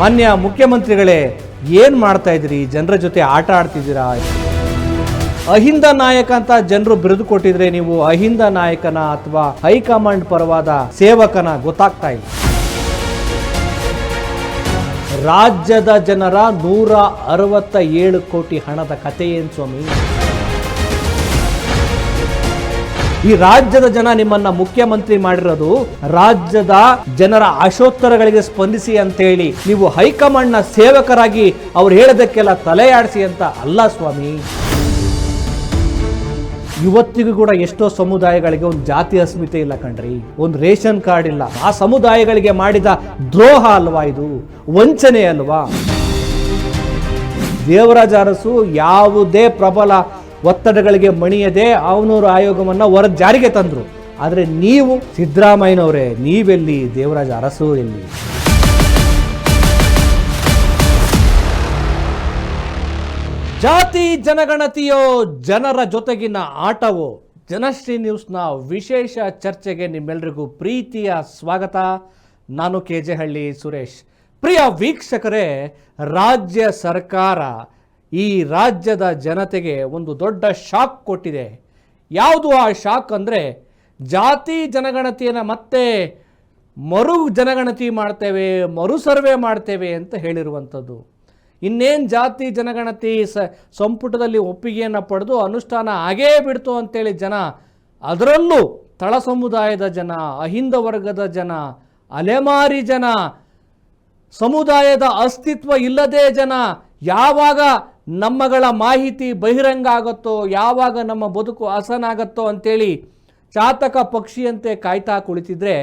ಮಾನ್ಯ ಮುಖ್ಯಮಂತ್ರಿಗಳೇ, ಏನು ಮಾಡ್ತಾ ಇದ್ರಿ ಜನರ ಜೊತೆ ಆಟ ಆಡ್ತಿದ್ದೀರಾ? ಅಹಿಂದ ನಾಯಕ ಅಂತ ಜನರು ಬಿರುದು ಕೊಟ್ಟಿದ್ರೆ ನೀವು ಅಹಿಂದ ನಾಯಕನ ಅಥವಾ ಹೈಕಮಾಂಡ್ ಪರವಾದ ಸೇವಕನ ಗೊತ್ತಾಗ್ತಾ ಇಲ್ಲ. ರಾಜ್ಯದ ಜನರ ನೂರ ಅರವತ್ತ ಏಳು ಕೋಟಿ ಹಣದ ಕಥೆ ಏನು ಸ್ವಾಮಿ? ಈ ರಾಜ್ಯದ ಜನ ನಿಮ್ಮನ್ನ ಮುಖ್ಯಮಂತ್ರಿ ಮಾಡಿರೋದು ರಾಜ್ಯದ ಜನರ ಆಶೋತ್ತರಗಳಿಗೆ ಸ್ಪಂದಿಸಿ ಅಂತ ಹೇಳಿ ನೀವು ಹೈಕಮಾಂಡ್ನ ಸೇವಕರಾಗಿ ಅವ್ರು ಹೇಳೋದಕ್ಕೆಲ್ಲ ತಲೆಯಾಡಿಸಿ ಅಂತ ಅಲ್ಲ ಸ್ವಾಮಿ. ಇವತ್ತಿಗೂ ಕೂಡ ಎಷ್ಟೋ ಸಮುದಾಯಗಳಿಗೆ ಒಂದು ಜಾತಿ ಅಸ್ಮಿತೆ ಇಲ್ಲ ಕಣ್ರಿ. ಒಂದು ರೇಷನ್ ಕಾರ್ಡ್ ಇಲ್ಲ. ಆ ಸಮುದಾಯಗಳಿಗೆ ಮಾಡಿದ ದ್ರೋಹ ಅಲ್ವಾ ಇದು? ವಂಚನೆ ಅಲ್ವಾ? ದೇವರಾಜ ಅರಸು ಯಾವುದೇ ಪ್ರಬಲ ಒತ್ತಡಗಳಿಗೆ ಮಣಿಯದೆ ಆವನೂರು ಆಯೋಗವನ್ನು ಹೊರ ಜಾರಿಗೆ ತಂದರು. ಆದರೆ ನೀವು ಸಿದ್ದರಾಮಯ್ಯನವರೇ, ನೀವೆಲ್ಲಿ? ದೇವರಾಜ ಅರಸು ಎಲ್ಲಿ? ಜಾತಿ ಜನಗಣತಿಯೋ, ಜನರ ಜೊತೆಗಿನ ಆಟವೋ? ಜನಶ್ರೀ ನ್ಯೂಸ್ನ ವಿಶೇಷ ಚರ್ಚೆಗೆ ನಿಮ್ಮೆಲ್ಲರಿಗೂ ಪ್ರೀತಿಯ ಸ್ವಾಗತ. ನಾನು ಕೆ ಜೆ ಹಳ್ಳಿ ಸುರೇಶ್. ಪ್ರಿಯ ವೀಕ್ಷಕರೇ, ರಾಜ್ಯ ಸರ್ಕಾರ ಈ ರಾಜ್ಯದ ಜನತೆಗೆ ಒಂದು ದೊಡ್ಡ ಶಾಕ್ ಕೊಟ್ಟಿದೆ. ಯಾವುದು ಆ ಶಾಕ್ ಅಂದರೆ ಜಾತಿ ಜನಗಣತಿಯನ್ನು ಮತ್ತೆ ಮರು ಜನಗಣತಿ ಮಾಡ್ತೇವೆ, ಮರು ಸರ್ವೆ ಮಾಡ್ತೇವೆ ಅಂತ ಹೇಳಿರುವಂಥದ್ದು. ಇನ್ನೇನು ಜಾತಿ ಜನಗಣತಿ ಸ ಸಂಪುಟದಲ್ಲಿ ಒಪ್ಪಿಗೆಯನ್ನು ಪಡೆದು ಅನುಷ್ಠಾನ ಆಗೇ ಬಿಡ್ತು ಅಂತೇಳಿ ಜನ, ಅದರಲ್ಲೂ ತಳ ಸಮುದಾಯದ ಜನ, ಅಹಿಂದ ವರ್ಗದ ಜನ, ಅಲೆಮಾರಿ ಜನ, ಸಮುದಾಯದ ಅಸ್ತಿತ್ವ ಇಲ್ಲದೇ ಜನ, ಯಾವಾಗ ನಮ್ಮಗಳ ಮಾಹಿತಿ ಬಹಿರಂಗ ಆಗುತ್ತೋ ಯಾವಾಗ ನಮ್ಮ ಬದುಕು ಹಸನಾಗತ್ತೋ ಅಂತೇಳಿ ಚಾತಕ ಪಕ್ಷಿಯಂತೆ ಕಾಯ್ತಾ ಕುಳಿತಿದ್ರೆ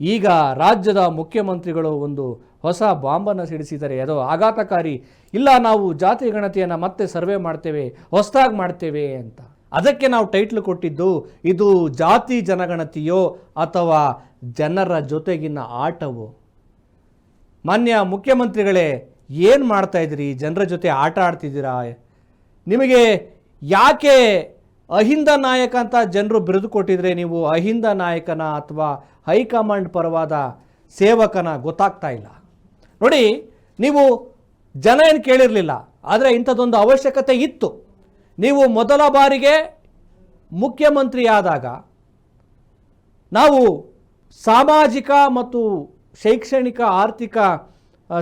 ಈಗ ರಾಜ್ಯದ ಮುಖ್ಯಮಂತ್ರಿಗಳು ಒಂದು ಹೊಸ ಬಾಂಬನ್ನು ಸಿಡಿಸಿದರೆ ಅದು ಆಘಾತಕಾರಿ. ಇಲ್ಲ, ನಾವು ಜಾತಿ ಗಣತಿಯನ್ನು ಮತ್ತೆ ಸರ್ವೆ ಮಾಡ್ತೇವೆ, ಹೊಸದಾಗಿ ಮಾಡ್ತೇವೆ ಅಂತ. ಅದಕ್ಕೆ ನಾವು ಟೈಟ್ಲ್ ಕೊಟ್ಟಿದ್ದು, ಇದು ಜಾತಿ ಜನಗಣತಿಯೋ ಅಥವಾ ಜನರ ಜೊತೆಗಿನ ಆಟವೋ? ಮಾನ್ಯ ಮುಖ್ಯಮಂತ್ರಿಗಳೇ ಏನು ಮಾಡ್ತಾ ಇದ್ದೀರಿ? ಜನರ ಜೊತೆ ಆಟ ಆಡ್ತಿದ್ದೀರಾ? ನಿಮಗೆ ಯಾಕೆ ಅಹಿಂದ ನಾಯಕ ಅಂತ ಜನರು ಬಿರುದು ಕೊಟ್ಟಿದ್ರೆ ನೀವು ಅಹಿಂದ ನಾಯಕನ ಅಥವಾ ಹೈಕಮಾಂಡ್ ಪರವಾದ ಸೇವಕನ ಗೊತ್ತಾಗ್ತಾ ಇಲ್ಲ. ನೋಡಿ, ನೀವು ಜನ ಏನು ಕೇಳಿರಲಿಲ್ಲ, ಆದರೆ ಇಂಥದ್ದೊಂದು ಅವಶ್ಯಕತೆ ಇತ್ತು. ನೀವು ಮೊದಲ ಬಾರಿಗೆ ಮುಖ್ಯಮಂತ್ರಿಯಾದಾಗ ನಾವು ಸಾಮಾಜಿಕ ಮತ್ತು ಶೈಕ್ಷಣಿಕ ಆರ್ಥಿಕ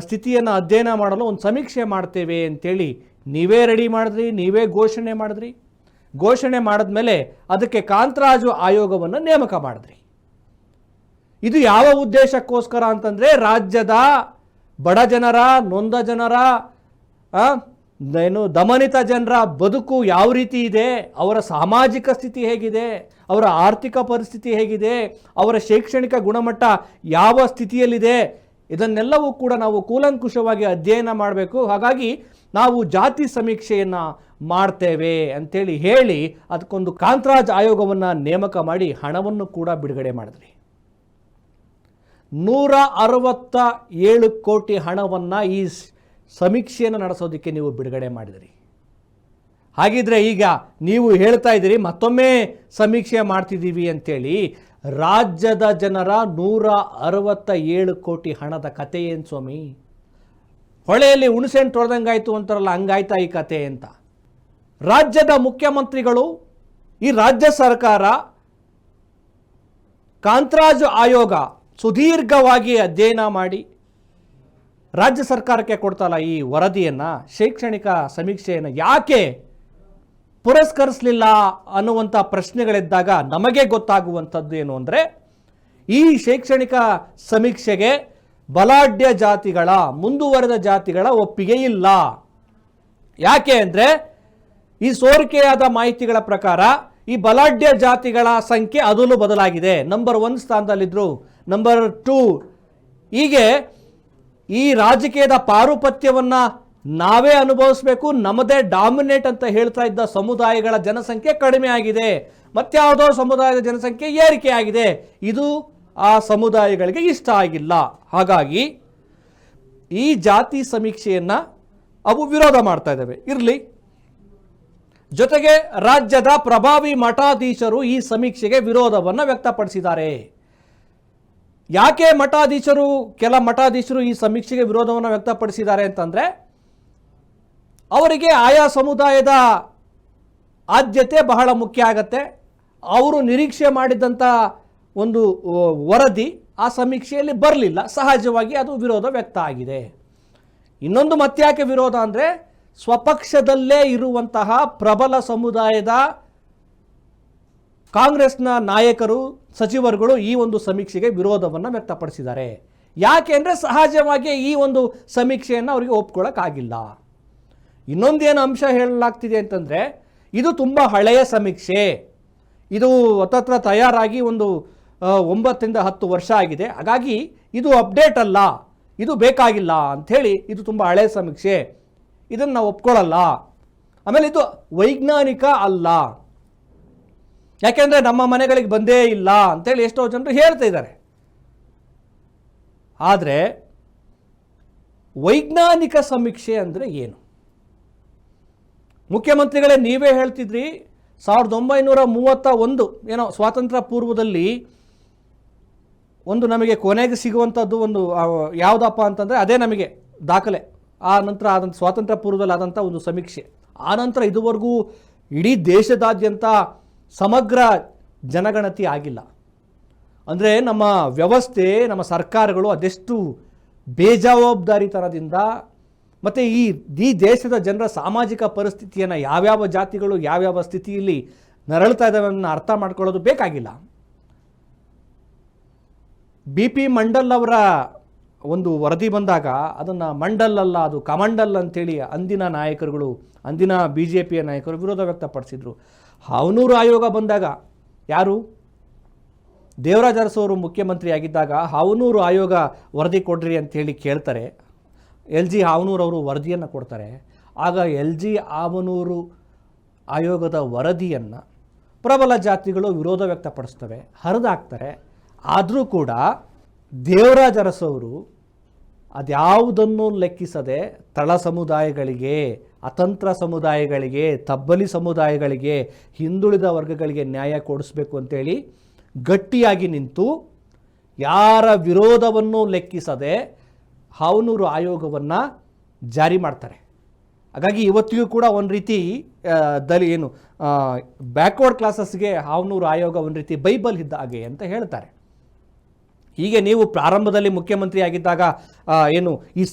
ಸ್ಥಿತಿಯನ್ನು ಅಧ್ಯಯನ ಮಾಡಲು ಒಂದು ಸಮೀಕ್ಷೆ ಮಾಡ್ತೇವೆ ಅಂತೇಳಿ ನೀವೇ ರೆಡಿ ಮಾಡಿದ್ರಿ, ನೀವೇ ಘೋಷಣೆ ಮಾಡಿದ್ರಿ. ಘೋಷಣೆ ಮಾಡಿದ ಮೇಲೆ ಅದಕ್ಕೆ ಕಾಂತರಾಜು ಆಯೋಗವನ್ನು ನೇಮಕ ಮಾಡಿದ್ರಿ. ಇದು ಯಾವ ಉದ್ದೇಶಕ್ಕೋಸ್ಕರ ಅಂತಂದರೆ ರಾಜ್ಯದ ಬಡ ಜನರ, ನೊಂದ ಜನರ ಏನು ದಮನಿತ ಜನರ ಬದುಕು ಯಾವ ರೀತಿ ಇದೆ, ಅವರ ಸಾಮಾಜಿಕ ಸ್ಥಿತಿ ಹೇಗಿದೆ, ಅವರ ಆರ್ಥಿಕ ಪರಿಸ್ಥಿತಿ ಹೇಗಿದೆ, ಅವರ ಶೈಕ್ಷಣಿಕ ಗುಣಮಟ್ಟ ಯಾವ ಸ್ಥಿತಿಯಲ್ಲಿದೆ ಇದನ್ನೆಲ್ಲವೂ ಕೂಡ ನಾವು ಕೂಲಂಕುಷವಾಗಿ ಅಧ್ಯಯನ ಮಾಡಬೇಕು. ಹಾಗಾಗಿ ನಾವು ಜಾತಿ ಸಮೀಕ್ಷೆಯನ್ನು ಮಾಡ್ತೇವೆ ಅಂತೇಳಿ ಹೇಳಿ ಅದಕ್ಕೊಂದು ಕಾಂತರಾಜ್ ಆಯೋಗವನ್ನು ನೇಮಕ ಮಾಡಿ ಹಣವನ್ನು ಕೂಡ ಬಿಡುಗಡೆ ಮಾಡಿದ್ರಿ. ನೂರ ಅರವತ್ತ ಏಳು ಕೋಟಿ ಹಣವನ್ನು ಈ ಸಮೀಕ್ಷೆಯನ್ನು ನಡೆಸೋದಕ್ಕೆ ನೀವು ಬಿಡುಗಡೆ ಮಾಡಿದಿರಿ. ಹಾಗಿದ್ರೆ ಈಗ ನೀವು ಹೇಳ್ತಾ ಇದ್ದೀರಿ ಮತ್ತೊಮ್ಮೆ ಸಮೀಕ್ಷೆ ಮಾಡ್ತಿದ್ದೀವಿ ಅಂತೇಳಿ ರಾಜ್ಯದ ಜನರ ನೂರ ಅರವತ್ತ ಏಳು ಕೋಟಿ ಹಣದ ಕತೆ ಏನು ಸ್ವಾಮಿ? ಹೊಳೆಯಲ್ಲಿ ಹುಣಸೆಹಣ್ಣು ತೊಳೆದಂಗಾಯ್ತು ಅಂತಾರಲ್ಲ, ಹಂಗಾಯ್ತಾ ಈ ಕತೆ ಅಂತ. ರಾಜ್ಯದ ಮುಖ್ಯಮಂತ್ರಿಗಳು, ಈ ರಾಜ್ಯ ಸರ್ಕಾರ, ಕಾಂತರಾಜು ಆಯೋಗ ಸುದೀರ್ಘವಾಗಿ ಅಧ್ಯಯನ ಮಾಡಿ, ರಾಜ್ಯ ಸರ್ಕಾರಕ್ಕೆ ಕೊಡ್ತಲ್ಲ ಈ ವರದಿಯನ್ನು, ಶೈಕ್ಷಣಿಕ ಸಮೀಕ್ಷೆಯನ್ನು, ಯಾಕೆ ಪುರಸ್ಕರಿಸಲಿಲ್ಲ ಅನ್ನುವಂಥ ಪ್ರಶ್ನೆಗಳಿದ್ದಾಗ ನಮಗೆ ಗೊತ್ತಾಗುವಂಥದ್ದು ಏನು ಅಂದರೆ, ಈ ಶೈಕ್ಷಣಿಕ ಸಮೀಕ್ಷೆಗೆ ಬಲಾಢ್ಯ ಜಾತಿಗಳ, ಮುಂದುವರೆದ ಜಾತಿಗಳ ಒಪ್ಪಿಗೆ ಇಲ್ಲ. ಯಾಕೆ ಅಂದರೆ, ಈ ಸೋರಿಕೆಯಾದ ಮಾಹಿತಿಗಳ ಪ್ರಕಾರ ಈ ಬಲಾಢ್ಯ ಜಾತಿಗಳ ಸಂಖ್ಯೆ ಅದಲು ಬದಲಾಗಿದೆ. ನಂಬರ್ ಒನ್ ಸ್ಥಾನದಲ್ಲಿದ್ದರು ನಂಬರ್ ಟೂ ಹೀಗೆ ಈ ರಾಜಕೀಯದ ಪಾರುಪತ್ಯವನ್ನು ನಾವೇ ಅನುಭವಿಸಬೇಕು, ನಮ್ಮದೇ ಡಾಮಿನೇಟ್ ಅಂತ ಹೇಳ್ತಾ ಇದ್ದ ಸಮುದಾಯಗಳ ಜನಸಂಖ್ಯೆ ಕಡಿಮೆ ಆಗಿದೆ. ಮತ್ಯಾವುದೋ ಸಮುದಾಯದ ಜನಸಂಖ್ಯೆ ಏರಿಕೆ ಆಗಿದೆ. ಇದು ಆ ಸಮುದಾಯಗಳಿಗೆ ಇಷ್ಟ ಆಗಿಲ್ಲ. ಹಾಗಾಗಿ ಈ ಜಾತಿ ಸಮೀಕ್ಷೆಯನ್ನು ಅವು ವಿರೋಧ ಮಾಡ್ತಾ ಇದ್ದಾವೆ. ಇರಲಿ. ಜೊತೆಗೆ ರಾಜ್ಯದ ಪ್ರಭಾವಿ ಮಠಾಧೀಶರು ಈ ಸಮೀಕ್ಷೆಗೆ ವಿರೋಧವನ್ನು ವ್ಯಕ್ತಪಡಿಸಿದ್ದಾರೆ. ಯಾಕೆ ಮಠಾಧೀಶರು, ಕೆಲ ಮಠಾಧೀಶರು ಈ ಸಮೀಕ್ಷೆಗೆ ವಿರೋಧವನ್ನು ವ್ಯಕ್ತಪಡಿಸಿದ್ದಾರೆ ಅಂತಂದರೆ ಅವರಿಗೆ ಆಯಾ ಸಮುದಾಯದ ಆದ್ಯತೆ ಬಹಳ ಮುಖ್ಯ ಆಗತ್ತೆ. ಅವರು ನಿರೀಕ್ಷೆ ಮಾಡಿದಂಥ ಒಂದು ವರದಿ ಆ ಸಮೀಕ್ಷೆಯಲ್ಲಿ ಬರಲಿಲ್ಲ. ಸಹಜವಾಗಿ ಅದು ವಿರೋಧ ವ್ಯಕ್ತ ಆಗಿದೆ. ಇನ್ನೊಂದು ಮತ್ತ್ಯಾಕೆ ವಿರೋಧ ಅಂದರೆ ಸ್ವಪಕ್ಷದಲ್ಲೇ ಇರುವಂತಹ ಪ್ರಬಲ ಸಮುದಾಯದ ಕಾಂಗ್ರೆಸ್ನ ನಾಯಕರು, ಸಚಿವರುಗಳು ಈ ಒಂದು ಸಮೀಕ್ಷೆಗೆ ವಿರೋಧವನ್ನು ವ್ಯಕ್ತಪಡಿಸಿದ್ದಾರೆ. ಯಾಕೆ ಅಂದರೆ ಸಹಜವಾಗಿ ಈ ಒಂದು ಸಮೀಕ್ಷೆಯನ್ನು ಅವರಿಗೆ ಒಪ್ಕೊಳ್ಳೋಕ್ಕಾಗಿಲ್ಲ ಇನ್ನೊಂದೇನು ಅಂಶ ಹೇಳಲಾಗ್ತಿದೆ ಅಂತಂದರೆ, ಇದು ತುಂಬ ಹಳೆಯ ಸಮೀಕ್ಷೆ. ಇದು ಹತ್ತತ್ರ ತಯಾರಾಗಿ ಒಂದು ಒಂಬತ್ತರಿಂದ ಹತ್ತು ವರ್ಷ ಆಗಿದೆ. ಹಾಗಾಗಿ ಇದು ಅಪ್ಡೇಟ್ ಅಲ್ಲ, ಇದು ಬೇಕಾಗಿಲ್ಲ ಅಂಥೇಳಿ ಇದು ತುಂಬ ಹಳೆಯ ಸಮೀಕ್ಷೆ. ಇದನ್ನು ನಾವು ಒಪ್ಕೊಳ್ಳಲ್ಲ. ಆಮೇಲೆ ಇದು ವೈಜ್ಞಾನಿಕ ಅಲ್ಲ. ಯಾಕೆಂದರೆ ನಮ್ಮ ಮನೆಗಳಿಗೆ ಬಂದೇ ಇಲ್ಲ ಅಂಥೇಳಿ ಎಷ್ಟೋ ಜನರು ಹೇಳ್ತಾ ಇದ್ದಾರೆ. ಆದರೆ ವೈಜ್ಞಾನಿಕ ಸಮೀಕ್ಷೆ ಅಂದರೆ ಏನು? ಮುಖ್ಯಮಂತ್ರಿಗಳೇ ನೀವೇ ಹೇಳ್ತಿದ್ರಿ ಸಾವಿರದ ಒಂಬೈನೂರ ಮೂವತ್ತ ಒಂದು ಏನೋ ಸ್ವಾತಂತ್ರ್ಯ ಪೂರ್ವದಲ್ಲಿ ಒಂದು ನಮಗೆ ಕೊನೆಗೆ ಸಿಗುವಂಥದ್ದು ಒಂದು ಯಾವುದಪ್ಪ ಅಂತಂದರೆ ಅದೇ ನಮಗೆ ದಾಖಲೆ. ಆ ನಂತರ ಆದಂಥ ಸ್ವಾತಂತ್ರ್ಯ ಪೂರ್ವದಲ್ಲಿ ಆದಂಥ ಒಂದು ಸಮೀಕ್ಷೆ. ಆ ನಂತರ ಇದುವರೆಗೂ ಇಡೀ ದೇಶದಾದ್ಯಂತ ಸಮಗ್ರ ಜನಗಣತಿ ಆಗಿಲ್ಲ. ಅಂದರೆ ನಮ್ಮ ವ್ಯವಸ್ಥೆ, ನಮ್ಮ ಸರ್ಕಾರಗಳು ಅದೆಷ್ಟು ಬೇಜವಾಬ್ದಾರಿತನದಿಂದ ಮತ್ತು ಈ ಈ ದೇಶದ ಜನರ ಸಾಮಾಜಿಕ ಪರಿಸ್ಥಿತಿಯನ್ನು ಯಾವ್ಯಾವ ಜಾತಿಗಳು ಯಾವ್ಯಾವ ಸ್ಥಿತಿಯಲ್ಲಿ ನರಳ್ತಾ ಇದ್ದಾವೆ ಅನ್ನೋ ಅರ್ಥ ಮಾಡ್ಕೊಳ್ಳೋದು ಬೇಕಾಗಿಲ್ಲ. ಬಿ ಪಿ ಮಂಡಲ್ ಅವರ ಒಂದು ವರದಿ ಬಂದಾಗ ಅದನ್ನು ಮಂಡಲ್ ಅಲ್ಲ, ಅದು ಕಮಂಡಲ್ ಅಂತೇಳಿ ಅಂದಿನ ನಾಯಕರುಗಳು, ಅಂದಿನ ಬಿ ಜೆ ಪಿಯ ನಾಯಕರು ವಿರೋಧ ವ್ಯಕ್ತಪಡಿಸಿದರು. ಹಾವನೂರು ಆಯೋಗ ಬಂದಾಗ ಯಾರು? ದೇವರಾಜ ಅರಸು ಮುಖ್ಯಮಂತ್ರಿ ಆಗಿದ್ದಾಗ ಹಾವನೂರು ಆಯೋಗ ವರದಿ ಕೊಡ್ರಿ ಅಂತೇಳಿ ಕೇಳ್ತಾರೆ. ಎಲ್ ಜಿ ಅವರು ವರದಿಯನ್ನು ಕೊಡ್ತಾರೆ. ಆಗ ಎಲ್ ಜಿ ಆವನೂರು ಆಯೋಗದ ವರದಿಯನ್ನು ಪ್ರಬಲ ಜಾತಿಗಳು ವಿರೋಧ ವ್ಯಕ್ತಪಡಿಸ್ತವೆ. ಹರಿದಾಕ್ತಾರೆ. ಆದರೂ ಕೂಡ ದೇವರಾಜ ಅರಸವರು ಅದ್ಯಾವುದನ್ನು ಲೆಕ್ಕಿಸದೆ ತಳ ಸಮುದಾಯಗಳಿಗೆ, ಅತಂತ್ರ ಸಮುದಾಯಗಳಿಗೆ, ತಬ್ಬಲಿ ಸಮುದಾಯಗಳಿಗೆ, ಹಿಂದುಳಿದ ವರ್ಗಗಳಿಗೆ ನ್ಯಾಯ ಕೊಡಿಸ್ಬೇಕು ಅಂತೇಳಿ ಗಟ್ಟಿಯಾಗಿ ನಿಂತು ಯಾರ ವಿರೋಧವನ್ನು ಲೆಕ್ಕಿಸದೆ ಹಾವನೂರು ಆಯೋಗವನ್ನು ಜಾರಿ ಮಾಡ್ತಾರೆ. ಹಾಗಾಗಿ ಇವತ್ತಿಗೂ ಕೂಡ ಒಂದು ರೀತಿ ದಲಿ ಏನು ಬ್ಯಾಕ್ವರ್ಡ್ ಕ್ಲಾಸಸ್ಗೆ ಹಾವನೂರು ಆಯೋಗ ಒಂದು ರೀತಿ ಬೈಬಲ್ ಇದ್ದ ಹಾಗೆ ಅಂತ ಹೇಳ್ತಾರೆ. ಹೀಗೆ ನೀವು ಪ್ರಾರಂಭದಲ್ಲಿ ಮುಖ್ಯಮಂತ್ರಿ ಆಗಿದ್ದಾಗ ಏನು, ಈ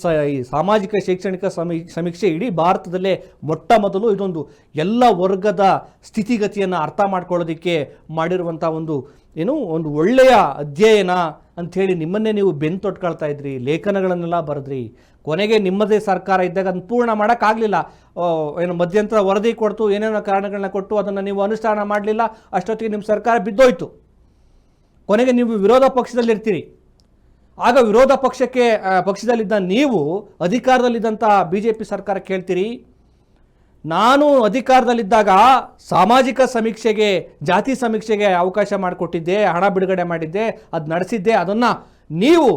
ಸಾಮಾಜಿಕ ಶೈಕ್ಷಣಿಕ ಸಮೀ, ಸಮೀಕ್ಷೆ ಇಡೀ ಭಾರತದಲ್ಲೇ ಮೊಟ್ಟ ಮೊದಲು ಇದೊಂದು ಎಲ್ಲ ವರ್ಗದ ಸ್ಥಿತಿಗತಿಯನ್ನು ಅರ್ಥ ಮಾಡ್ಕೊಳ್ಳೋದಕ್ಕೆ ಮಾಡಿರುವಂಥ ಒಂದು, ಏನು, ಒಂದು ಒಳ್ಳೆಯ ಅಧ್ಯಯನ ಅಂಥೇಳಿ ನಿಮ್ಮನ್ನೇ ನೀವು ಬೆನ್ನು ತೊಟ್ಕೊಳ್ತಾ ಇದ್ರಿ, ಲೇಖನಗಳನ್ನೆಲ್ಲ ಬರೆದ್ರಿ. ಕೊನೆಗೆ ನಿಮ್ಮದೇ ಸರ್ಕಾರ ಇದ್ದಾಗ ಅದನ್ನು ಪೂರ್ಣ ಮಾಡೋಕ್ಕಾಗಲಿಲ್ಲ. ಏನು ಮಧ್ಯಂತರ ವರದಿ ಕೊಡ್ತು, ಏನೇನೋ ಕಾರಣಗಳನ್ನ ಕೊಟ್ಟು ಅದನ್ನು ನೀವು ಅನುಷ್ಠಾನ ಮಾಡಲಿಲ್ಲ, ಅಷ್ಟೊತ್ತಿಗೆ ನಿಮ್ಮ ಸರ್ಕಾರ ಬಿದ್ದೋಯ್ತು. ಕೊನೆಗೆ ನೀವು ವಿರೋಧ ಪಕ್ಷದಲ್ಲಿರ್ತೀರಿ. ಆಗ ವಿರೋಧ ಪಕ್ಷಕ್ಕೆ ಪಕ್ಷದಲ್ಲಿದ್ದ ನೀವು ಅಧಿಕಾರದಲ್ಲಿದ್ದಂಥ ಬಿ ಜೆ ಪಿ ಸರ್ಕಾರ ಕೇಳ್ತೀರಿ ನಾನು ಅಧಿಕಾರದಲ್ಲಿದ್ದಾಗ ಸಾಮಾಜಿಕ ಸಮೀಕ್ಷೆಗೆ, ಜಾತಿ ಸಮೀಕ್ಷೆಗೆ ಅವಕಾಶ ಮಾಡಿಕೊಟ್ಟಿದ್ದೆ, ಹಣ ಬಿಡುಗಡೆ ಮಾಡಿದ್ದೆ, ಅದು ನಡೆಸಿದ್ದೆ, ಅದನ್ನು ನೀವು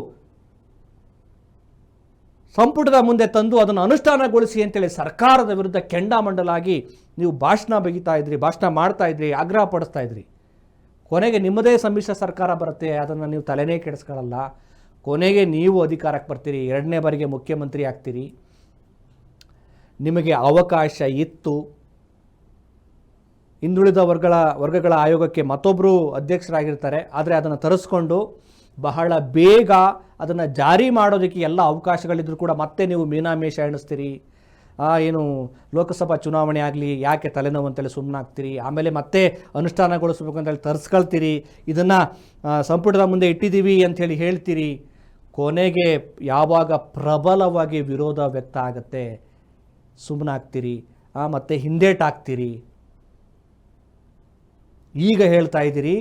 ಸಂಪುಟದ ಮುಂದೆ ತಂದು ಅದನ್ನು ಅನುಷ್ಠಾನಗೊಳಿಸಿ ಅಂತೇಳಿ ಸರ್ಕಾರದ ವಿರುದ್ಧ ಕೆಂಡಾಮಂಡಲಾಗಿ ನೀವು ಭಾಷಣ ಬಗಿತಾ ಇದ್ರಿ, ಭಾಷಣ ಮಾಡ್ತಾ ಇದ್ರಿ, ಆಗ್ರಹ ಪಡಿಸ್ತಾ ಇದ್ರಿ. ಕೊನೆಗೆ ನಿಮ್ಮದೇ ಸಮ್ಮಿಶ್ರ ಸರ್ಕಾರ ಬರುತ್ತೆ, ಅದನ್ನು ನೀವು ತಲೆನೇ ಕೆಡಿಸ್ಕೊಳ್ಳಲ್ಲ ಕೊನೆಗೆ ನೀವು ಅಧಿಕಾರಕ್ಕೆ ಬರ್ತೀರಿ, ಎರಡನೇ ಬಾರಿಗೆ ಮುಖ್ಯಮಂತ್ರಿ ಆಗ್ತೀರಿ. ನಿಮಗೆ ಅವಕಾಶ ಇತ್ತು. ಹಿಂದುಳಿದ ವರ್ಗಗಳ ವರ್ಗಗಳ ಆಯೋಗಕ್ಕೆ ಮತ್ತೊಬ್ಬರು ಅಧ್ಯಕ್ಷರಾಗಿರ್ತಾರೆ. ಆದರೆ ಅದನ್ನು ತರಿಸ್ಕೊಂಡು ಬಹಳ ಬೇಗ ಅದನ್ನು ಜಾರಿ ಮಾಡೋದಕ್ಕೆ ಎಲ್ಲ ಅವಕಾಶಗಳಿದ್ರೂ ಕೂಡ ಮತ್ತೆ ನೀವು ಮೀನಾಮೇಷ ಎಣಿಸ್ತೀರಿ. ಏನು ಲೋಕಸಭಾ ಚುನಾವಣೆ ಆಗಲಿ, ಯಾಕೆ ತಲೆನೋವು ಅಂತೇಳಿ ಸುಮ್ಮನಾಗ್ತೀರಿ ಆಮೇಲೆ ಮತ್ತೆ ಅನುಷ್ಠಾನಗೊಳಿಸ್ಬೇಕು ಅಂತೇಳಿ ತರಿಸ್ಕೊಳ್ತೀರಿ. ಇದನ್ನು ಸಂಪುಟದ ಮುಂದೆ ಇಟ್ಟಿದ್ದೀವಿ ಅಂಥೇಳಿ ಹೇಳ್ತೀರಿ. ಕೊನೆಗೆ ಯಾವಾಗ ಪ್ರಬಲವಾಗಿ ವಿರೋಧ ವ್ಯಕ್ತ ಆಗುತ್ತೆ. ಸುಮ್ಮನಾಗ್ತೀರಿ ಮತ್ತು ಹಿಂದೇಟಾಗ್ತೀರಿ ಈಗ ಹೇಳ್ತಾ ಇದ್ದೀರಿ,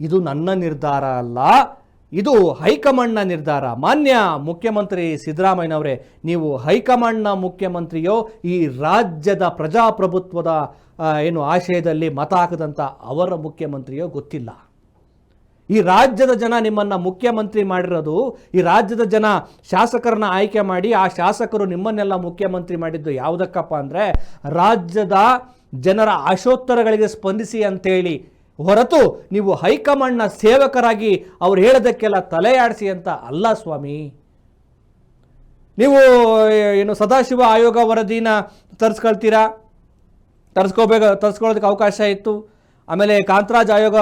ಇದು ನನ್ನ ನಿರ್ಧಾರ ಅಲ್ಲ, ಇದು ಹೈಕಮಾಂಡ್ನ ನಿರ್ಧಾರ. ಮಾನ್ಯ ಮುಖ್ಯಮಂತ್ರಿ ಸಿದ್ದರಾಮಯ್ಯನವರೇ, ನೀವು ಹೈಕಮಾಂಡ್ನ ಮುಖ್ಯಮಂತ್ರಿಯೋ, ಈ ರಾಜ್ಯದ ಪ್ರಜಾಪ್ರಭುತ್ವದ ಏನು ಆಶಯದಲ್ಲಿ ಮತ ಹಾಕದಂಥ ಅವರ ಮುಖ್ಯಮಂತ್ರಿಯೋ ಗೊತ್ತಿಲ್ಲ. ಈ ರಾಜ್ಯದ ಜನ ನಿಮ್ಮನ್ನು ಮುಖ್ಯಮಂತ್ರಿ ಮಾಡಿರೋದು, ಈ ರಾಜ್ಯದ ಜನ ಶಾಸಕರನ್ನ ಆಯ್ಕೆ ಮಾಡಿ ಆ ಶಾಸಕರು ನಿಮ್ಮನ್ನೆಲ್ಲ ಮುಖ್ಯಮಂತ್ರಿ ಮಾಡಿದ್ದು ಯಾವುದಕ್ಕಪ್ಪ ಅಂದರೆ ರಾಜ್ಯದ ಜನರ ಆಶೋತ್ತರಗಳಿಗೆ ಸ್ಪಂದಿಸಿ ಅಂತೇಳಿ. ಹೊರತು ನೀವು ಹೈಕಮಾಂಡ್ನ ಸೇವಕರಾಗಿ ಅವ್ರು ಹೇಳೋದಕ್ಕೆಲ್ಲ ತಲೆಯಾಡಿಸಿ ಅಂತ ಅಲ್ಲ ಸ್ವಾಮಿ. ನೀವು ಏನು ಸದಾಶಿವ ಆಯೋಗ ವರದಿನ ತರಿಸ್ಕೊಳ್ತೀರಾ? ತರಿಸ್ಕೋಬೇಕು ತರಿಸ್ಕೊಳ್ಳೋದಕ್ಕೆ ಅವಕಾಶ ಇತ್ತು. ಆಮೇಲೆ ಕಾಂತರಾಜ್ ಆಯೋಗ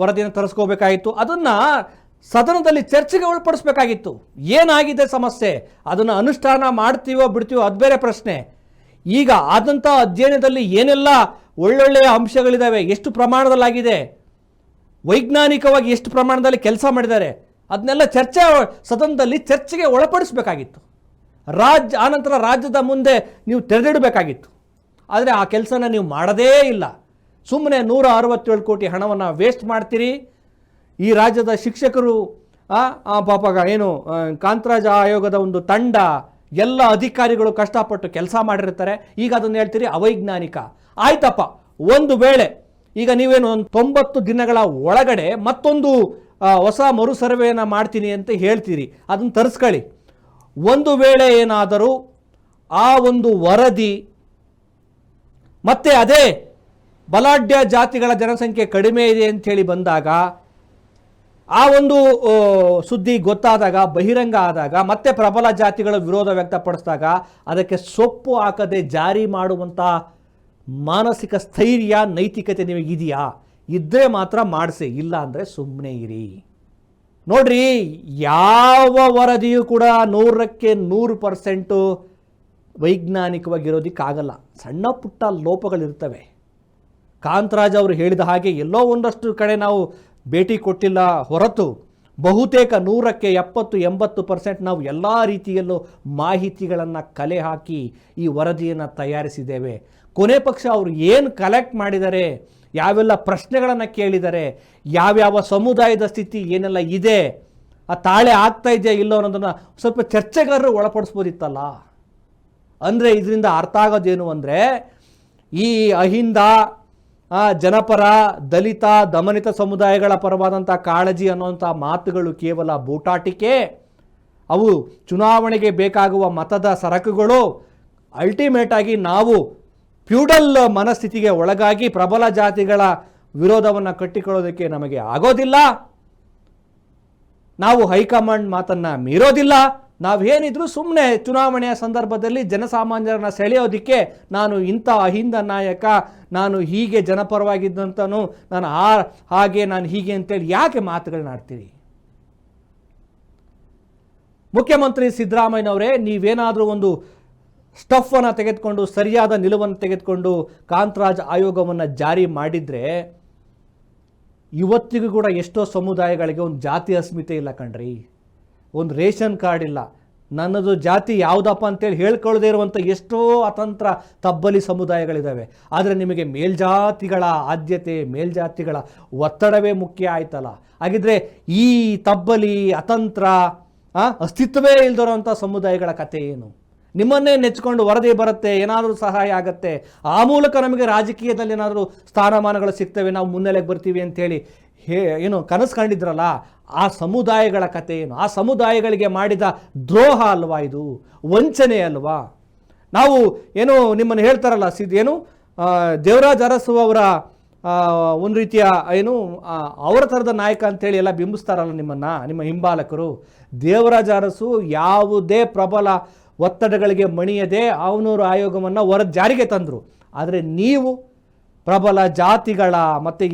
ವರದಿಯನ್ನು ತರಿಸ್ಕೋಬೇಕಾಗಿತ್ತು. ಅದನ್ನು ಸದನದಲ್ಲಿ ಚರ್ಚೆಗೆ ಒಳಪಡಿಸ್ಬೇಕಾಗಿತ್ತು. ಏನಾಗಿದೆ ಸಮಸ್ಯೆ? ಅದನ್ನು ಅನುಷ್ಠಾನ ಮಾಡ್ತೀವೋ ಬಿಡ್ತೀವೋ ಅದು ಬೇರೆ ಪ್ರಶ್ನೆ. ಈಗ ಆದಂಥ ಅಧ್ಯಯನದಲ್ಲಿ ಏನೆಲ್ಲ ಒಳ್ಳೊಳ್ಳೆಯ ಅಂಶಗಳಿದ್ದಾವೆ ಎಷ್ಟು ಪ್ರಮಾಣದಲ್ಲಾಗಿದೆ? ವೈಜ್ಞಾನಿಕವಾಗಿ ಎಷ್ಟು ಪ್ರಮಾಣದಲ್ಲಿ ಕೆಲಸ ಮಾಡಿದ್ದಾರೆ? ಅದನ್ನೆಲ್ಲ ಚರ್ಚೆ ಸದನದಲ್ಲಿ ಚರ್ಚೆಗೆ ಒಳಪಡಿಸಬೇಕಾಗಿತ್ತು. ರಾಜ್ಯ ಆನಂತರ ರಾಜ್ಯದ ಮುಂದೆ ನೀವು ತೆರೆದಿಡಬೇಕಾಗಿತ್ತು. ಆದರೆ ಆ ಕೆಲಸನ ನೀವು ಮಾಡದೇ ಇಲ್ಲ. ಸುಮ್ಮನೆ ನೂರ ಅರವತ್ತೇಳು ಕೋಟಿ ಹಣವನ್ನು ವೇಸ್ಟ್ ಮಾಡ್ತೀರಿ. ಈ ರಾಜ್ಯದ ಶಿಕ್ಷಕರು ಆ, ಆ ಪಾಪ ಏನು ಕಾಂತರಾಜ ಆಯೋಗದ ಒಂದು ತಂಡ ಎಲ್ಲ ಅಧಿಕಾರಿಗಳು ಕಷ್ಟಪಟ್ಟು ಕೆಲಸ ಮಾಡಿರ್ತಾರೆ. ಈಗ ಅದನ್ನು ಹೇಳ್ತೀರಿ ಅವೈಜ್ಞಾನಿಕ. ಆಯ್ತಪ್ಪ ಒಂದು ವೇಳೆ ಈಗ ನೀವೇನು ಒಂದು ತೊಂಬತ್ತು ದಿನಗಳ ಒಳಗಡೆ ಮತ್ತೊಂದು ಹೊಸ ಮರು ಸರ್ವೆಯನ್ನು ಮಾಡ್ತೀನಿ ಅಂತ ಹೇಳ್ತೀರಿ. ಅದನ್ನು ತರಿಸ್ಕೊಳ್ಳಿ. ಒಂದು ವೇಳೆ ಏನಾದರೂ ಆ ಒಂದು ವರದಿ ಮತ್ತೆ ಅದೇ ಬಲಾಢ್ಯ ಜಾತಿಗಳ ಜನಸಂಖ್ಯೆ ಕಡಿಮೆ ಇದೆ ಅಂಥೇಳಿ ಬಂದಾಗ, ಆ ಒಂದು ಸುದ್ದಿ ಗೊತ್ತಾದಾಗ, ಬಹಿರಂಗ ಆದಾಗ, ಮತ್ತೆ ಪ್ರಬಲ ಜಾತಿಗಳ ವಿರೋಧ ವ್ಯಕ್ತಪಡಿಸಿದಾಗ ಅದಕ್ಕೆ ಸೊಪ್ಪು ಹಾಕದೆ ಜಾರಿ ಮಾಡುವಂಥ ಮಾನಸಿಕ ಸ್ಥೈರ್ಯ, ನೈತಿಕತೆ ನಿಮಗಿದೆಯಾ ಇದ್ದರೆ ಮಾತ್ರ ಮಾಡಿಸಿ, ಇಲ್ಲ ಅಂದರೆ ಸುಮ್ಮನೆ ಇರಿ. ನೋಡ್ರಿ, ಯಾವ ವರದಿಯೂ ಕೂಡ ನೂರಕ್ಕೆ ನೂರು ಪರ್ಸೆಂಟು ವೈಜ್ಞಾನಿಕವಾಗಿರೋದಕ್ಕಾಗಲ್ಲ. ಸಣ್ಣ ಪುಟ್ಟ ಲೋಪಗಳಿರ್ತವೆ. ಕಾಂತರಾಜ್ ಅವರು ಹೇಳಿದ ಹಾಗೆ ಎಲ್ಲೋ ಒಂದಷ್ಟು ಕಡೆ ನಾವು ಭೇಟಿ ಕೊಟ್ಟಿಲ್ಲ ಹೊರತು ಬಹುತೇಕ ನೂರಕ್ಕೆ ಎಪ್ಪತ್ತು, ಎಂಬತ್ತು ಪರ್ಸೆಂಟ್ ನಾವು ಎಲ್ಲ ರೀತಿಯಲ್ಲೂ ಮಾಹಿತಿಗಳನ್ನು ಕಲೆ ಹಾಕಿ ಈ ವರದಿಯನ್ನು ತಯಾರಿಸಿದ್ದೇವೆ. ಕೊನೆ ಪಕ್ಷ ಅವರು ಏನು ಕಲೆಕ್ಟ್ ಮಾಡಿದ್ದಾರೆ ಯಾವೆಲ್ಲ ಪ್ರಶ್ನೆಗಳನ್ನು ಕೇಳಿದ್ದಾರೆ ಯಾವ್ಯಾವ ಸಮುದಾಯದ ಸ್ಥಿತಿ ಏನೆಲ್ಲ ಇದೆ, ಆ ತಾಳೆ ಆಗ್ತಾ ಇದೆಯಾ ಇಲ್ಲೋ ಅನ್ನೋದನ್ನು ಸ್ವಲ್ಪ ಚರ್ಚೆಗಾರರು ಒಳಪಡಿಸ್ಬೋದಿತ್ತಲ್ಲ. ಅಂದರೆ ಇದರಿಂದ ಅರ್ಥ ಆಗೋದೇನು ಅಂದರೆ, ಈ ಅಹಿಂದ ಜನಪರ, ದಲಿತ, ದಮನಿತ ಸಮುದಾಯಗಳ ಪರವಾದಂಥ ಕಾಳಜಿ ಅನ್ನುವಂಥ ಮಾತುಗಳು ಕೇವಲ ಬೂಟಾಟಿಕೆ. ಅವು ಚುನಾವಣೆಗೆ ಬೇಕಾಗುವ ಮತದ ಸರಕುಗಳು. ಅಲ್ಟಿಮೇಟಾಗಿ ನಾವು ಫ್ಯೂಡಲ್ ಮನಸ್ಥಿತಿಗೆ ಒಳಗಾಗಿ ಪ್ರಬಲ ಜಾತಿಗಳ ವಿರೋಧವನ್ನು ಕಟ್ಟಿಕೊಳ್ಳೋದಕ್ಕೆ ನಮಗೆ ಆಗೋದಿಲ್ಲ. ನಾವು ಹೈಕಮಾಂಡ್ ಮಾತನ್ನ ಮೀರೋದಿಲ್ಲ. ನಾವೇನಿದ್ರು ಸುಮ್ಮನೆ ಚುನಾವಣೆಯ ಸಂದರ್ಭದಲ್ಲಿ ಜನಸಾಮಾನ್ಯರನ್ನ ಸೆಳೆಯೋದಕ್ಕೆ ನಾನು ಇಂಥ ಅಹಿಂದ ನಾಯಕ, ನಾನು ಹೀಗೆ ಜನಪರವಾಗಿದ್ದಂತನೂ, ನಾನು ಆ ಹಾಗೆ, ನಾನು ಹೀಗೆ ಅಂತೇಳಿ ಯಾಕೆ ಮಾತುಗಳನ್ನ ಆಡ್ತೀರಿ? ಮುಖ್ಯಮಂತ್ರಿ ಸಿದ್ದರಾಮಯ್ಯನವರೇ, ನೀವೇನಾದರೂ ಒಂದು ಸ್ಟಫನ್ನು ತೆಗೆದುಕೊಂಡು, ಸರಿಯಾದ ನಿಲುವನ್ನು ತೆಗೆದುಕೊಂಡು ಕಾಂತರಾಜ್ ಆಯೋಗವನ್ನು ಜಾರಿ ಮಾಡಿದರೆ, ಇವತ್ತಿಗೂ ಕೂಡ ಎಷ್ಟೋ ಸಮುದಾಯಗಳಿಗೆ ಒಂದು ಜಾತಿ ಅಸ್ಮಿತೆ ಇಲ್ಲ ಕಣ್ರಿ. ಒಂದು ರೇಷನ್ ಕಾರ್ಡ್ ಇಲ್ಲ. ನನ್ನದು ಜಾತಿ ಯಾವುದಪ್ಪ ಅಂತೇಳಿ ಹೇಳ್ಕೊಳ್ಳದೇ ಇರುವಂಥ ಎಷ್ಟೋ ಅತಂತ್ರ ತಬ್ಬಲಿ ಸಮುದಾಯಗಳಿದ್ದಾವೆ. ಆದರೆ ನಿಮಗೆ ಮೇಲ್ಜಾತಿಗಳ ಆದ್ಯತೆ, ಮೇಲ್ಜಾತಿಗಳ ಒತ್ತಡವೇ ಮುಖ್ಯ ಆಯ್ತಲ್ಲ. ಹಾಗಿದ್ರೆ ಈ ತಬ್ಬಲಿ, ಅತಂತ್ರ ಅಸ್ತಿತ್ವವೇ ಇಲ್ದಿರೋಂಥ ಸಮುದಾಯಗಳ ಕಥೆ ಏನು? ನಿಮ್ಮನ್ನೇ ನೆಚ್ಚಿಕೊಂಡು ವರದಿ ಬರುತ್ತೆ, ಏನಾದರೂ ಸಹಾಯ ಆಗುತ್ತೆ. ಆ ಮೂಲಕ ನಮಗೆ ರಾಜಕೀಯದಲ್ಲಿ ಏನಾದರೂ ಸ್ಥಾನಮಾನಗಳು ಸಿಗ್ತವೆ, ನಾವು ಮುನ್ನೆಲೆಗೆ ಬರ್ತೀವಿ ಅಂತೇಳಿ ಹೇ, ಏನು ಕನಸು ಕಂಡಿದ್ರಲ್ಲ, ಆ ಸಮುದಾಯಗಳ ಕಥೆ ಏನು? ಆ ಸಮುದಾಯಗಳಿಗೆ ಮಾಡಿದ ದ್ರೋಹ ಅಲ್ವಾ ಇದು? ವಂಚನೆ ಅಲ್ವಾ? ನಾವು ಏನು ನಿಮ್ಮನ್ನು ಹೇಳ್ತಾರಲ್ಲ, ಸಿದ್ ಏನು ದೇವರಾಜ್ ಅರಸು ಅವರ ಒಂದು ರೀತಿಯ ಏನು ಅವರ ಥರದ ನಾಯಕ ಅಂತೇಳಿ ಎಲ್ಲ ಬಿಂಬಿಸ್ತಾರಲ್ಲ ನಿಮ್ಮನ್ನು, ನಿಮ್ಮ ಹಿಂಬಾಲಕರು. ದೇವರಾಜ ಅರಸು ಯಾವುದೇ ಪ್ರಬಲ ಒತ್ತಡಗಳಿಗೆ ಮಣಿಯದೆ ಅವನೂರು ಆಯೋಗವನ್ನು ಹೊರ ಜಾರಿಗೆ ತಂದರು. ಆದರೆ ನೀವು ಪ್ರಬಲ ಜಾತಿಗಳ ಮತ್ತು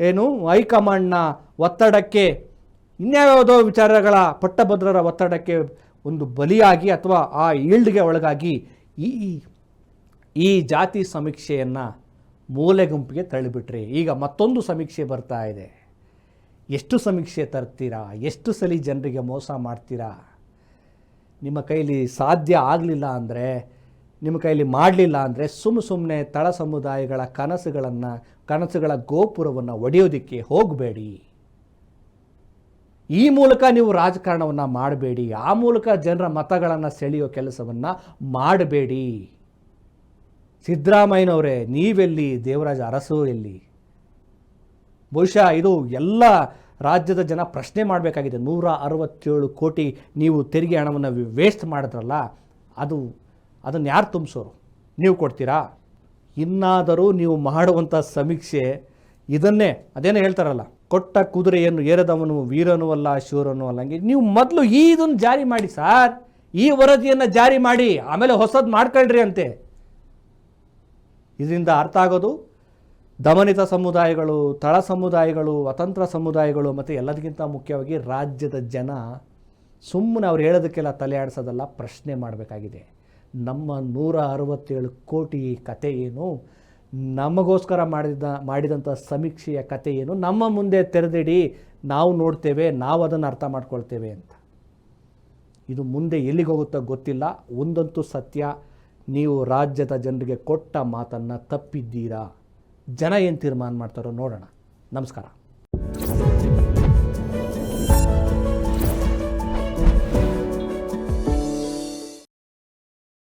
ಏನು ಹೈಕಮಾಂಡ್ನ ಒತ್ತಡಕ್ಕೆ ಇನ್ಯಾವುದೋ ವಿಚಾರಗಳ ಪಟ್ಟಭದ್ರರ ಒತ್ತಡಕ್ಕೆ ಒಂದು ಬಲಿಯಾಗಿ ಅಥವಾ ಆ ಈಲ್ಡ್ಗೆ ಒಳಗಾಗಿ ಈ ಈ ಜಾತಿ ಸಮೀಕ್ಷೆಯನ್ನು ಮೂಲೆ ಗುಂಪಿಗೆ ತಳ್ಳಿಬಿಟ್ರಿ. ಈಗ ಮತ್ತೊಂದು ಸಮೀಕ್ಷೆ ಬರ್ತಾ ಇದೆ. ಎಷ್ಟು ಸಮೀಕ್ಷೆ ತರ್ತೀರಾ? ಎಷ್ಟು ಸಲ ಜನರಿಗೆ ಮೋಸ ಮಾಡ್ತೀರಾ? ನಿಮ್ಮ ಕೈಲಿ ಸಾಧ್ಯ ಆಗಲಿಲ್ಲ ಅಂದರೆ, ನಿಮ್ಮ ಕೈಲಿ ಮಾಡಲಿಲ್ಲ ಅಂದರೆ ಸುಮ್ಮ ಸುಮ್ಮನೆ ತಳ ಸಮುದಾಯಗಳ ಕನಸುಗಳನ್ನು, ಕನಸುಗಳ ಗೋಪುರವನ್ನು ಒಡೆಯೋದಕ್ಕೆ ಹೋಗಬೇಡಿ. ಈ ಮೂಲಕ ನೀವು ರಾಜಕಾರಣವನ್ನು ಮಾಡಬೇಡಿ. ಆ ಮೂಲಕ ಜನರ ಮತಗಳನ್ನು ಸೆಳೆಯೋ ಕೆಲಸವನ್ನು ಮಾಡಬೇಡಿ. ಸಿದ್ದರಾಮಯ್ಯನವರೇ, ನೀವೆಲ್ಲಿ ದೇವರಾಜ ಅರಸು ಎಲ್ಲಿ? ಬಹುಶಃ ಇದು ಎಲ್ಲ ರಾಜ್ಯದ ಜನ ಪ್ರಶ್ನೆ ಮಾಡಬೇಕಾಗಿದೆ. ನೂರ ಅರವತ್ತೇಳು ಕೋಟಿ ನೀವು ತೆರಿಗೆ ಹಣವನ್ನು ವೇಸ್ಟ್ ಮಾಡಿದ್ರಲ್ಲ, ಅದು, ಅದನ್ನು ಯಾರು ತುಂಬಿಸೋರು? ನೀವು ಕೊಡ್ತೀರಾ? ಇನ್ನಾದರೂ ನೀವು ಮಾಡುವಂಥ ಸಮೀಕ್ಷೆ, ಇದನ್ನೇ, ಅದೇನೋ ಹೇಳ್ತಾರಲ್ಲ, ಕೊಟ್ಟ ಕುದುರೆಯನ್ನು ಏರದವನು ವೀರನೂ ಅಲ್ಲ ಶೂರನೂ ಅಲ್ಲ, ಹಂಗೆ ನೀವು ಮೊದಲು ಈ ಇದನ್ನು ಜಾರಿ ಮಾಡಿ ಸಾರ್, ಈ ವರದಿಯನ್ನು ಜಾರಿ ಮಾಡಿ, ಆಮೇಲೆ ಹೊಸದು ಮಾಡ್ಕೊಳ್ರಿ ಅಂತೆ. ಇದರಿಂದ ಅರ್ಥ ಆಗೋದು? ದಮನಿತ ಸಮುದಾಯಗಳು, ತಳ ಸಮುದಾಯಗಳು ಅತಂತ್ರ ಸಮುದಾಯಗಳು ಮತ್ತು ಎಲ್ಲದಕ್ಕಿಂತ ಮುಖ್ಯವಾಗಿ ರಾಜ್ಯದ ಜನ ಸುಮ್ಮನೆ ಅವ್ರು ಹೇಳೋದಕ್ಕೆಲ್ಲ ತಲೆ ಆಡಿಸೋದಲ್ಲ, ಪ್ರಶ್ನೆ ಮಾಡಬೇಕಾಗಿದೆ. ನಮ್ಮ ನೂರ ಅರವತ್ತೇಳು ಕೋಟಿ ಕತೆ ಏನು, ನಮಗೋಸ್ಕರ ಮಾಡಿದ, ಮಾಡಿದಂಥ ಸಮೀಕ್ಷೆಯ ಕತೆ ಏನು, ನಮ್ಮ ಮುಂದೆ ತೆರೆದಿಡಿ, ನಾವು ನೋಡ್ತೇವೆ, ನಾವು ಅದನ್ನು ಅರ್ಥ ಮಾಡ್ಕೊಳ್ತೇವೆ ಅಂತ. ಇದು ಮುಂದೆ ಎಲ್ಲಿಗೆ ಹೋಗುತ್ತೋ ಗೊತ್ತಿಲ್ಲ, ಒಂದಂತೂ ಸತ್ಯ, ನೀವು ರಾಜ್ಯದ ಜನರಿಗೆ ಕೊಟ್ಟ ಮಾತನ್ನು ತಪ್ಪಿದ್ದೀರಾ? ಜನ ಏನು ತೀರ್ಮಾನ ಮಾಡ್ತಾರೋ ನೋಡೋಣ. ನಮಸ್ಕಾರ.